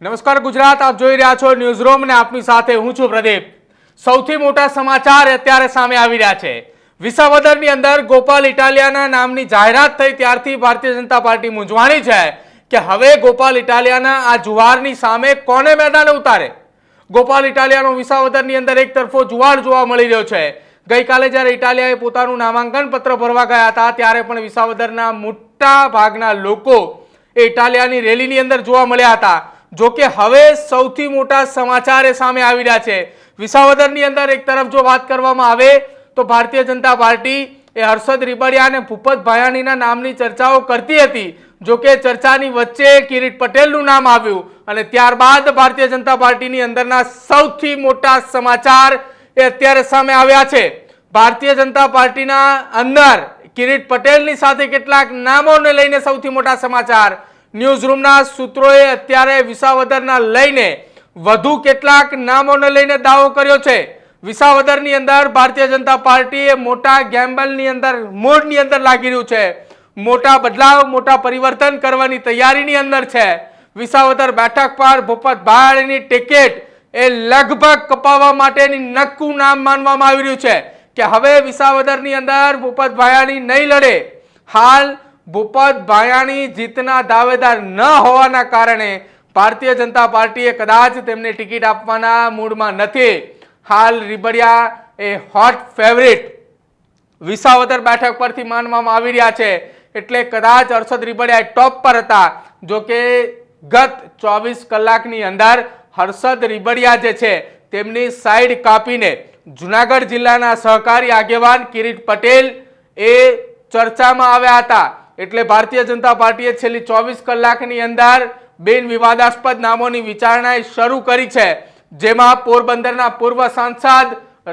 નમસ્કાર ગુજરાત, આપ જોઈ રહ્યા છો ન્યૂઝ રૂમ ને આપની સાથે હું છું પ્રદીપ. સૌથી મોટા સમાચાર અત્યારે સામે આવી રહ્યા છે. વિસાવદરની અંદર ગોપાલ ઇટાલિયાના નામની જાહેરાત થઈ, ત્યારથી ભારતીય જનતા પાર્ટી મૂંઝવાણી છે કે હવે ગોપાલ ઇટાલિયાના આ જુવારની સામે કોને મેદાને ઉતારે? ગોપાલ ઇટાલિયાનો વિસાવદરની અંદર એક તરફો જુવાળ જોવા મળી રહ્યો છે. ગઈકાલે જ્યારે ઇટાલિયાએ પોતાનું નામાંકન પત્ર ભરવા ગયા હતા, ત્યારે પણ વિસાવદરના મોટા ભાગના લોકો એ ઇટાલિયાની રેલીની અંદર જોવા મળ્યા હતા. જો કે હવે સૌથી મોટા સમાચાર એ સામે આવી રહ્યા છે. વિસાવદરની અંદર એક તરફ જો વાત કરવામાં આવે તો ભારતીય જનતા પાર્ટી એ હર્ષદ રીબડિયા અને ભૂપત ભાયાણીના નામની ચર્ચાઓ કરતી હતી. જો કે ચર્ચાની વચ્ચે કિરીટ પટેલનું નામ આવ્યું અને ત્યારબાદ ભારતીય જનતા પાર્ટીની અંદરના સૌથી મોટા સમાચાર એ અત્યારે સામે આવ્યા છે. ભારતીય જનતા પાર્ટીના અંદર કિરીટ પટેલની સાથે કેટલાક નામોને લઈને સૌથી મોટા સમાચાર ન્યૂઝરૂમના સૂત્રોએ અત્યારે વિસાવદરના લઈને વધુ કેટલાક નામોને લઈને દાવો કર્યો છે. વિસાવદરની અંદર ભારતીય જનતા પાર્ટીએ મોટા ગેમ્બલની અંદર મોડની અંદર લાગી રહ્યું છે. મોટા બદલાવ, મોટા પરિવર્તન કરવાની તૈયારીની અંદર છે. વિસાવદર બેઠક પર ભૂપત ભાયાણીની ટિકિટ એ લગભગ કપાવવા માટેની નક્કું નામ માનવામાં આવી રહ્યું છે કે હવે વિસાવદરની અંદર ભૂપત ભાયાણી નહીં લડે. હાલ ભૂપત ભાયાણી જીતના દાવેદાર ન હોવાના કારણે ભારતીય જનતા પાર્ટીએ કદાચ તેમને ટિકિટ આપવાના મૂડમાં નથી. હાલ રીબડિયા એ હોટ ફેવરિટ વિસાવદર બેઠક પરથી માનવામાં આવી રહ્યા છે. એટલે કદાચ હર્ષદ રીબડિયા ટોપ પર હતા. જો કે ગત ચોવીસ કલાકની અંદર હર્ષદ રીબડિયા જે છે તેમની સાઈડ કાપીને જુનાગઢ જિલ્લાના સહકારી આગેવાન કિરીટ પટેલ એ ચર્ચામાં આવ્યા હતા. એટલે ભારતીય જનતા પાર્ટીએ છેલ્લી ચોવીસ કલાકની અંદર બિન વિવાદાસ્પદ નામોની વિચારણા શરૂ કરી છે, જેમાં પોરબંદરના પૂર્વ સાંસદ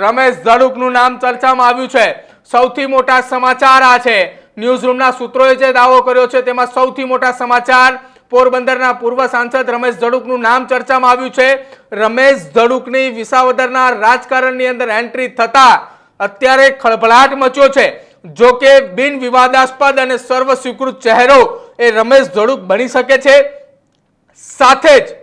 રમેશ ઝડુકનું નામ ચર્ચામાં આવ્યું છે. સૌથી મોટા સમાચાર આ છે. ન્યૂઝરૂમના સૂત્રોએ જે દાવો કર્યો છે, તેમાં સૌથી મોટા સમાચાર પોરબંદરના પૂર્વ સાંસદ રમેશ ઝડુકનું નામ ચર્ચામાં આવ્યું છે. રમેશ ઝડુકની વિસાવદરના રાજકારણની અંદર એન્ટ્રી થતા અત્યારે ખળભળાટ મચ્યો છે. જો કે બિન વિવાદાસ્પદ અને સર્વ સ્વીકૃત ચહેરો એ રમેશ ધોળુક બની શકે છે. સાથે જ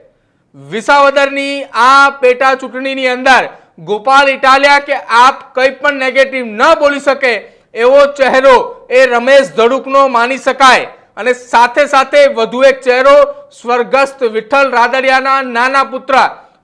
વિસાવદરની આ પેટા ચૂંટણીની અંદર ગોપાલ ઇટાલિયા કે આપ કંઈ પણ નેગેટિવ ન બોલી શકે એવો ચહેરો એ રમેશ ધડુકનો માની શકાય. અને સાથે સાથે વધુ એક ચહેરો સ્વર્ગસ્થ વિઠ્ઠલ રાદડિયાના નાના પુત્ર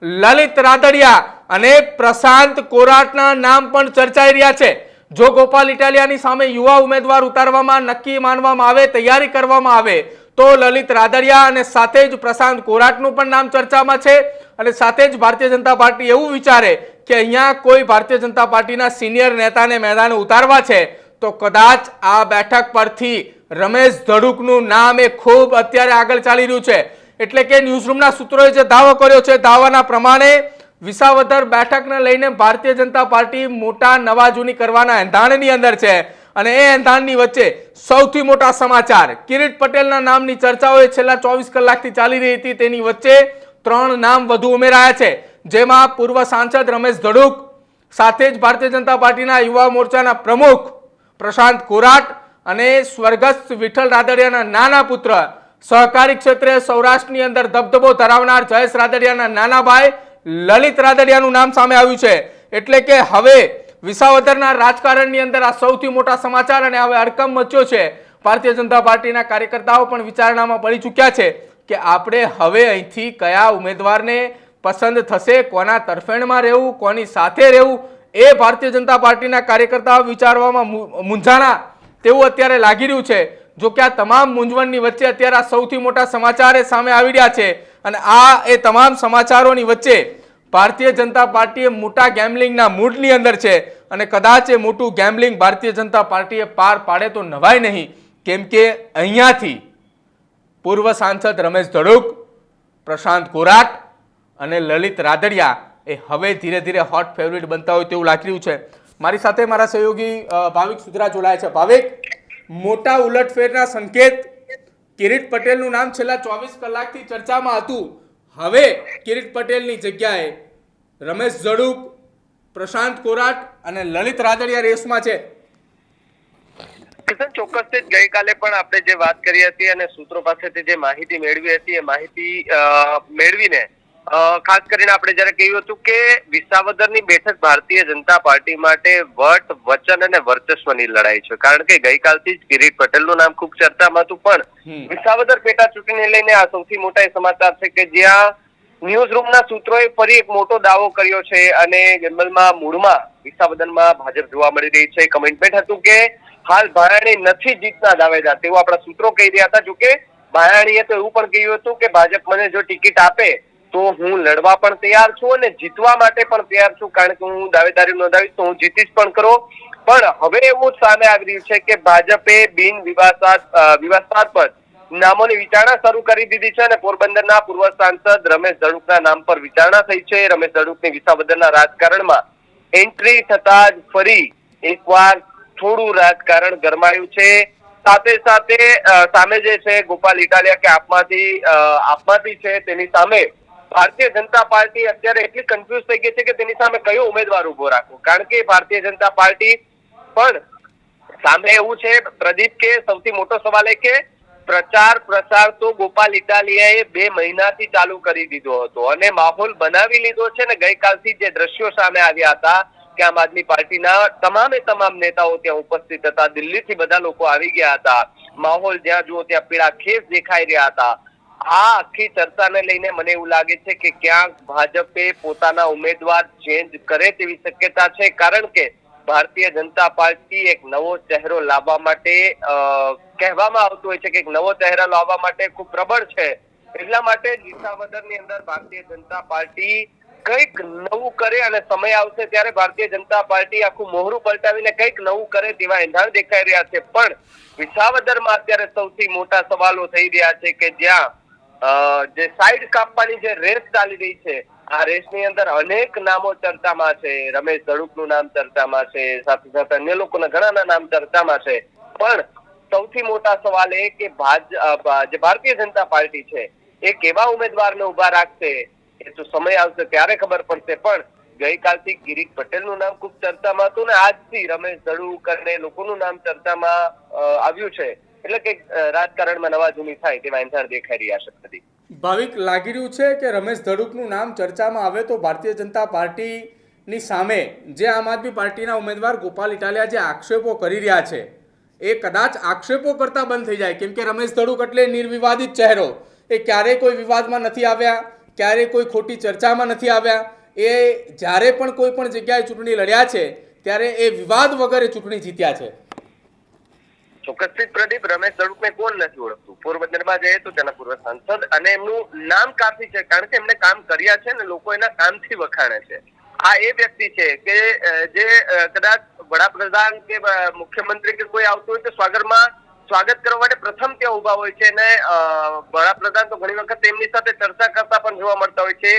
લલિત રાદડિયા અને પ્રશાંત કોરાટના નામ પણ ચર્ચાઈ રહ્યા છે. જો ગોપાલ ઇટાલિયાની સામે યુવા ઉમેદવાર ઉતારવામાં નક્કી માનવામાં આવે, તૈયારી કરવામાં આવે, તો લલિત રાદડિયા અને સાથે જ પ્રશાંત કોરાટનું પણ નામ ચર્ચામાં છે. અને સાથે જ ભારતીય જનતા પાર્ટી એવું વિચારે કે અહીંયા કોઈ ભારતીય જનતા પાર્ટીના સિનિયર નેતાને મેદાને ઉતારવા છે, તો કદાચ આ બેઠક પરથી રમેશ ધડુકનું નામ એ ખૂબ અત્યારે આગળ ચાલી રહ્યું છે. એટલે કે ન્યૂઝરૂમના સૂત્રોએ જે દાવો કર્યો છે, દાવાના પ્રમાણે વિસાવદર બેઠકને લઈને ભારતીય જનતા પાર્ટી મોટા નવાજૂની કરવાના એંધાણની અંદર છે. અને એ એંધાણની વચ્ચે સૌથી મોટા સમાચાર. કિરીટ પટેલના નામની ચર્ચાઓ છેલ્લા ચોવીસ કલાકથી ચાલી રહી હતી. તેની વચ્ચે ત્રણ નામ વધુ ઉમેરાયા છે. જેમાં પૂર્વ સાંસદ રમેશ ધડુક, સાથે જ ભારતીય જનતા પાર્ટીના યુવા મોરચાના પ્રમુખ પ્રશાંત કોરાટ અને સ્વર્ગસ્થ વિઠ્ઠલ રાદડિયાના નાના પુત્ર, સહકારી ક્ષેત્રે સૌરાષ્ટ્રની અંદર ધબધબો ધરાવનાર જયેશ રાદડિયાના નાના ભાઈ લલિત રાદડિયાનું નામ સામે આવ્યું છે. એટલે કે હવે વિસાવદરના રાજકારણની અંદર આ સૌથી મોટા સમાચાર અને હવે અડકમ મચ્યો છે. ભારતીય જનતા પાર્ટીના કાર્યકર્તાઓ પણ વિચારણામાં પડી ચૂક્યા છે કે આપણે હવે અહીંથી કયા ઉમેદવારને પસંદ થશે, કોના તરફેણમાં રહેવું, કોની સાથે રહેવું, એ ભારતીય જનતા પાર્ટીના કાર્યકર્તાઓ વિચારવામાં મૂંઝાણા તેવું અત્યારે લાગી રહ્યું છે. જો કે આ તમામ મૂંઝવણની વચ્ચે અત્યારે આ સૌથી મોટા સમાચાર સામે આવી રહ્યા છે. અને આ એ તમામ સમાચારોની વચ્ચે ભારતીય જનતા પાર્ટીએ મોટા ગેમ્બલિંગના મૂડની અંદર છે અને કદાચ એ મોટું ગેમ્બલિંગ ભારતીય જનતા પાર્ટીએ પાર પાડે તો નવાય નહીં. કેમ કે અહીંયાથી પૂર્વ સાંસદ રમેશ ધડુક, પ્રશાંત કોરાટ અને લલિત રાદડિયા એ હવે ધીરે ધીરે હોટ ફેવરિટ બનતા હોય તેવું લાગી રહ્યું છે. મારી સાથે મારા સહયોગી ભાવિક સુધરા જોડાયા છે. ભાવિક, મોટા ઉલટફેરના સંકેત કિરીટ પટેલનું નામ છેલ્લા ચોવીસ કલાકથી ચર્ચામાં હતું. હવે કિરીટ પટેલની જગ્યાએ રમેશ ઝડુપ, પ્રશાંત કોરાટ અને લલિત રાદડિયા રેસમાં છે. કિશન ચોક્કસથી જ ગઈકાલે પણ આપણે જે વાત કરી હતી અને સૂત્રો પાસેથી જે માહિતી મેળવી હતી, એ માહિતી મેળવીને ખાસ કરીને આપણે જયારે કહ્યું હતું કે વિસાવદરની બેઠક ભારતીય જનતા પાર્ટી માટે વટ વચન અને વર્ચસ્વની લડાઈ છે. કારણ કે ગઈકાલથી જ કિરીટ પટેલનું નામ ખૂબ ચર્ચામાં હતું પણ. વિસાવદર પેટા ચૂંટણી લઈને આ સૌથી મોટા સમાચાર છે કે જ્યાં ન્યૂઝ રૂમના સૂત્રોએ ફરી એક મોટો દાવો કર્યો છે અને જનરલમાં મૂળમાં વિસાવદરમાં ભાજપ જોવા મળી રહી છે. કમેન્ટમેન્ટ હતું કે હાલ ભાયાણી નથી જીતના દાવેદાર. તેવું આપણા સૂત્રો કહી રહ્યા હતા જોકે ભાયાણીએ તો એવું પણ કહ્યું હતું કે ભાજપ મને જો ટિકિટ આપે તો હું લડવા પણ તૈયાર છું અને જીતવા માટે પણ તૈયાર છું. કારણ કે હું દાવેદારી નોંધાવીશ તો હું જીતીશ પણ કરો પણ હવે એવું સામે આવી રહ્યું છે કે ભાજપે બિન વિવાદાસ્પદ અ, પર નામોની વિચારણા શરૂ કરી દીધી છે અને પોરબંદરના પૂર્વ સાંસદ રમેશ ધડુકના નામ પર વિચારણા થઈ છે. રમેશ ધડુકની વિસાવદરના રાજકારણમાં એન્ટ્રી થતા જ ફરી એકવાર થોડું રાજકારણ ગરમાયું છે. સાથે સાથે સામે જે છે ગોપાલ ઇટાલિયા કે આપમાંથી આપમાંથી છે તેની સામે ભારતીય જનતા પાર્ટી અત્યારે એટલી કન્ફ્યુઝ થઈ ગઈ છે કે તેની સામે કયો ઉમેદવાર ઊભો રાખવો? કારણ કે ભારતીય જનતા પાર્ટી પણ સામે એવું છે, પ્રદીપ કે સૌથી મોટો સવાલ એ કે પ્રચાર, પ્રસાર તો ગોપાલ ઇટાલિયાએ બે મહિનાથી ચાલુ કરી દીધો હતો અને માહોલ બનાવી લીધો છે ને ગઈકાલથી જે દ્રશ્યો સામે આવ્યા હતા કે આમ આદમી પાર્ટીના તમામે તમામ નેતાઓ ત્યાં ઉપસ્થિત હતા. દિલ્હીથી બધા લોકો આવી ગયા હતા. માહોલ જ્યાં જુઓ ત્યાં પીળા ખેસ દેખાઈ રહ્યા હતા. આ આખી ચર્ચાને લઈને મને એવું લાગે છે કે ક્યાંક ભાજપે પોતાના ઉમેદવાર ચેન્જ કરે તેવી શક્યતા છે. કારણ કે ભારતીય જનતા પાર્ટી એક નવો ચહેરો લાવવા માટે કહેવામાં આવતું હોય છે કે એક નવો ચહેરો લાવવા માટે ખૂબ પ્રબળ છે. એટલા માટે જ ની અંદર ભારતીય જનતા પાર્ટી કંઈક નવું કરે અને સમય આવશે ત્યારે ભારતીય જનતા પાર્ટી આખું મોહરું પલટાવીને કંઈક નવું કરે તેવા એંધાણ દેખાઈ રહ્યા છે. પણ વિસાવદરમાં અત્યારે સૌથી મોટા સવાલો થઈ રહ્યા છે કે જ્યાં જે સાઈડ કાપવાની જે રેસ ચાલી રહી છે, આ રેસની અંદર અનેક નામો ચર્ચામાં છે. રમેશ ધડુકનું નામ ચર્ચામાં છે, સાથે સાથે અન્ય લોકોના ઘણાના નામ ચર્ચામાં છે. પણ સૌથી મોટા સવાલ એ કે જે ભારતીય જનતા પાર્ટી છે, એ કેવા ઉમેદવારને ઊભા રાખશે? એ તો સમય આવશે, ત્યારે ખબર પડશે. પણ ગઈકાલથી કિરીટ પટેલનું નામ ખૂબ ચર્ચામાં હતું ને, આજથી રમેશ ધડુક અને લોકોનું નામ ચર્ચામાં આવ્યું છે. એટલે કે રાજકારણમાં નવા જૂની થાય તેવા એંધાણ દેખાઈ રહ્યા છે પ્રદીપ. ભાવિક લાગી રહ્યું છે કે રમેશ ધડુકનું નામ ચર્ચામાં આવે તો ભારતીય જનતા પાર્ટીની સામે જે આમ આદમી પાર્ટીના ઉમેદવાર ગોપાલ ઇટાલિયા જે આક્ષેપો કરી રહ્યા છે, એ કદાચ આક્ષેપો કરતા બંધ થઈ જાય. કેમ કે રમેશ ધડુક એટલે નિર્વિવાદિત ચહેરો. એ ક્યારેય કોઈ વિવાદમાં નથી આવ્યા, ક્યારેય કોઈ ખોટી ચર્ચામાં નથી આવ્યા. એ જ્યારે પણ કોઈ પણ જગ્યાએ ચૂંટણી લડ્યા છે, ત્યારે એ વિવાદ વગર ચૂંટણી જીત્યા છે. ચોક્કસથી પ્રદીપ રમેશ દળુકને કોણ નથી ઓળખતું? પોરબંદરમાં જઈએ તો તેના પૂર્વ સાંસદ અને એમનું નામ કાફી છે કારણ કે એમને કામ કર્યા છે ને લોકો એના કામથી વખાણે છે. આ એ વ્યક્તિ છે કે જે કદાચ વડાપ્રધાન કે મુખ્યમંત્રી કે કોઈ આવતું હોય તો સ્વાગતમાં સ્વાગત કરવા માટે પ્રથમ ત્યાં ઊભા હોય છે અને વડાપ્રધાન તો ઘણી વખત તેમની સાથે ચર્ચા કરતા પણ જોવા મળતા હોય છે.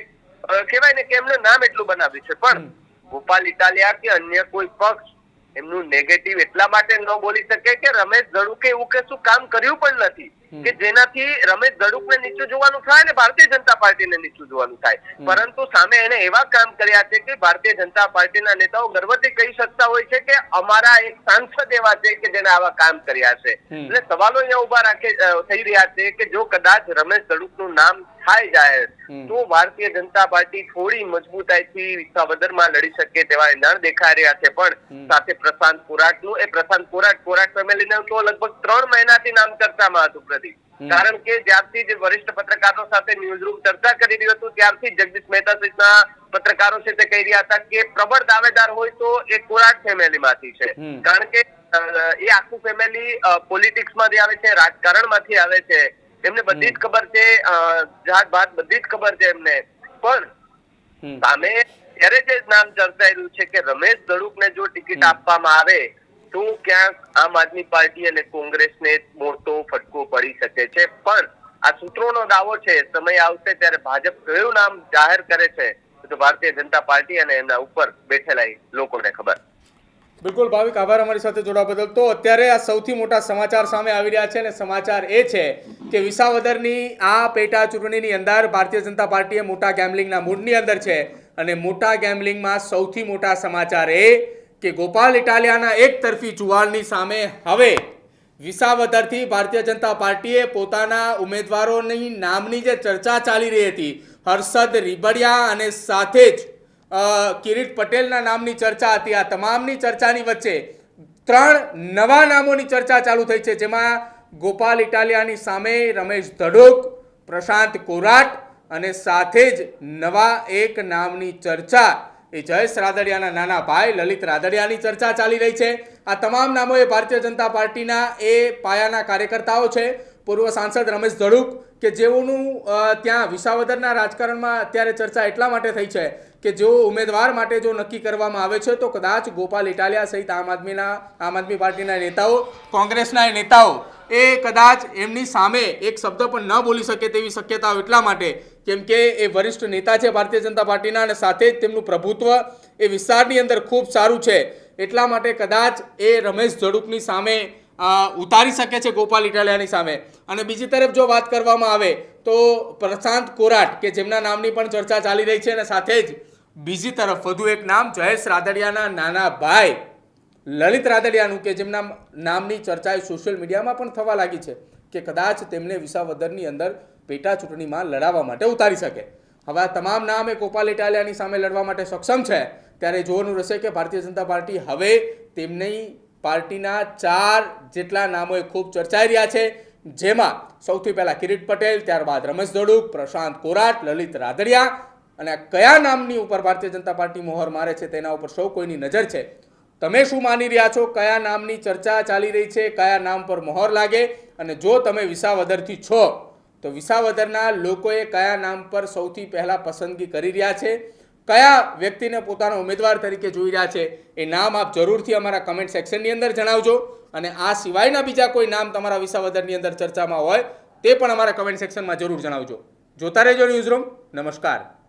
કહેવાય ને કે એમનું નામ એટલું બનાવ્યું છે. પણ ગોપાલ ઇટાલિયા કે અન્ય કોઈ પક્ષ એમનું નેગેટિવ એટલા માટે ન બોલી શકે કે રમેશ ધડુકે એવું કશું કામ કર્યું પણ નથી. કે જેનાથી રમેશ ધડુકને નીચું જોવાનું થાય ને ભારતીય જનતા પાર્ટીને નીચું જોવાનું થાય. પરંતુ સામે એને એવા કામ કર્યા છે કે ભારતીય જનતા પાર્ટીના નેતાઓ ગર્વથી કહી શકતા હોય છે કે અમારા એક સાંસદ એવા છે કે જેને આવા કામ કર્યા છે. એટલે સવાલો અહીંયા ઊભા રાખે થઈ રહ્યા છે કે જો કદાચ રમેશ ધડુકનું નામ થાય જાય તો ભારતીય જનતા પાર્ટી થોડી મજબૂતાઈથી વિસાવદરમાં લડી શકે તેવા એંધાણ દેખાઈ રહ્યા છે. પણ સાથે પ્રશાંત કોરાટનું એ પ્રશાંત કોરાટ કોરાટ ફેમિલીનું તો લગભગ ત્રણ મહિનાથી નામ ચર્ચામાં હતું. કારણ કે જ્યારથી જે વરિષ્ઠ પત્રકારો સાથે ન્યૂઝ રૂમ ચર્ચા કરી રહ્યું હતું ત્યારથી જગદીશ મહેતા સહિતના પત્રકારો છે તે કહી રહ્યા હતા કે પ્રબળ દાવેદાર હોય તો એ કોરાટ ફેમિલીમાંથી છે. કારણ કે એ આખું ફેમિલી પોલિટિક્સમાંથી આવે છે રાજકારણમાંથી આવે છે. એમને બધી જ ખબર છે જાત ભાત બધી જ ખબર છે એમને. પણ. સામે ત્યારે જે નામ ચર્ચાઈ રહ્યું છે કે રમેશ ધડુકને જો ટિકિટ આપવામાં આવે તો ક્યાંક આમ આદમી પાર્ટી અને કોંગ્રેસને મોટો ફટકો પડી શકે છે? પણ આ સૂત્રોનો દાવો છે, સમય આવશે ત્યારે ભાજપ કયું નામ જાહેર કરે છે તો ભારતીય જનતા પાર્ટી અને એના ઉપર બેઠેલા લોકોને ખબર. બિલકુલ ભાવિક, આભાર અમારી સાથે જોડાવા બદલ. તો અત્યારે આ સૌથી મોટા સમાચાર સામે આવી રહ્યા છે અને સમાચાર એ છે કે વિસાવદરની આ પેટા ચૂંટણીની અંદર ભારતીય જનતા પાર્ટીએ મોટા ગેમલિંગના મૂડની અંદર છે અને મોટા ગેમલિંગમાં સૌથી મોટા સમાચાર એ કે ગોપાલ ઇટાલિયાના એક તરફી ચુવાણની સામે હવે વિસાવદરથી ભારતીય જનતા પાર્ટીએ પોતાના ઉમેદવારોની નામની જે ચર્ચા ચાલી રહી હતી, હર્ષદ રીબડિયા અને સાથે જ કિરીટ પટેલના નામની ચર્ચા હતી. આ તમામની ચર્ચાની વચ્ચે ત્રણ નવા નામોની ચર્ચા ચાલુ થઈ છે. જેમાં ગોપાલ ઇટાલિયાની સામે રમેશ ધડોક, પ્રશાંત કોરાટ અને સાથે જ નવા એક નામની ચર્ચા એ જયેશ રાદડિયાના નાના ભાઈ લલિત રાદડિયાની ચર્ચા ચાલી રહી છે. આ તમામ નામો એ ભારતીય જનતા પાર્ટીના એ પાયાના કાર્યકર્તાઓ છે. પૂર્વ સાંસદ રમેશ ધડુક કે જેઓનું ત્યાં વિસાવદરના રાજકારણમાં અત્યારે ચર્ચા એટલા માટે થઈ છે કે જો ઉમેદવાર માટે જો નક્કી કરવામાં આવે છે, તો કદાચ ગોપાલ ઇટાલિયા સહિત આમ આદમીના, આમ આદમી પાર્ટીના નેતાઓ, કોંગ્રેસના નેતાઓ એ કદાચ એમની સામે એક શબ્દ પણ ન બોલી શકે તેવી શક્યતાઓ એટલા માટે કેમ કે એ વરિષ્ઠ નેતા છે ભારતીય જનતા પાર્ટીના અને સાથે જ તેમનું પ્રભુત્વ એ વિસ્તારની અંદર ખૂબ સારું છે. એટલા માટે કદાચ એ રમેશ જડુકની સામે ઉતારી શકે છે ગોપાલ ઇટાલિયાની સામે. અને બીજી તરફ જો વાત કરવામાં આવે, તો પ્રશાંત કોરાટ, કે જેમના નામની પણ ચર્ચા ચાલી રહી છે અને સાથે જ બીજી તરફ વધુ એક નામ, જયેશ રાદડિયાના નાના ભાઈ, લલિત રાદડિયાનું કે જેમના નામની ચર્ચા સોશિયલ મીડિયામાં પણ થવા લાગી છે કે કદાચ તેમને વિસાવદરની અંદર પેટા ચૂંટણીમાં લડાવવા માટે ઉતારી શકે. હવે આ તમામ નામ એ કોપાલ ઇટાલિયાની સામે લડવા માટે સક્ષમ છે. ત્યારે જોવાનું રહેશે કે ભારતીય જનતા પાર્ટી હવે તેમની પાર્ટીના ચાર જેટલા નામો એ ખૂબ ચર્ચાઈ રહ્યા છે. જેમાં સૌથી પહેલા કિરીટ પટેલ, ત્યારબાદ રમેશ ધડુક, પ્રશાંત કોરાટ, લલિત રાદડિયા અને કયા નામની ઉપર ભારતીય જનતા પાર્ટી મોહર મારે છે તેના ઉપર સૌ કોઈની નજર છે. તમે શું માની રહ્યા છો? કયા નામની ચર્ચા ચાલી રહી છે? કયા નામ પર મોહર લાગે? અને જો તમે વિસાવદરથી છો, તો વિસાવદરના લોકોએ કયા નામ પર સૌથી પહેલા પસંદગી કરી રહ્યા છે? કયા વ્યક્તિને પોતાના ઉમેદવાર તરીકે જોઈ રહ્યા છે? એ નામ આપ જરૂરથી અમારા કમેન્ટ સેક્શનની અંદર જણાવજો. અને આ સિવાયના બીજા કોઈ નામ તમારા વિસાવદરની અંદર ચર્ચામાં હોય, તે પણ અમારા કમેન્ટ સેક્શનમાં જરૂર જણાવજો. જોતા રહેજો ન્યૂઝરૂમ નમસ્કાર.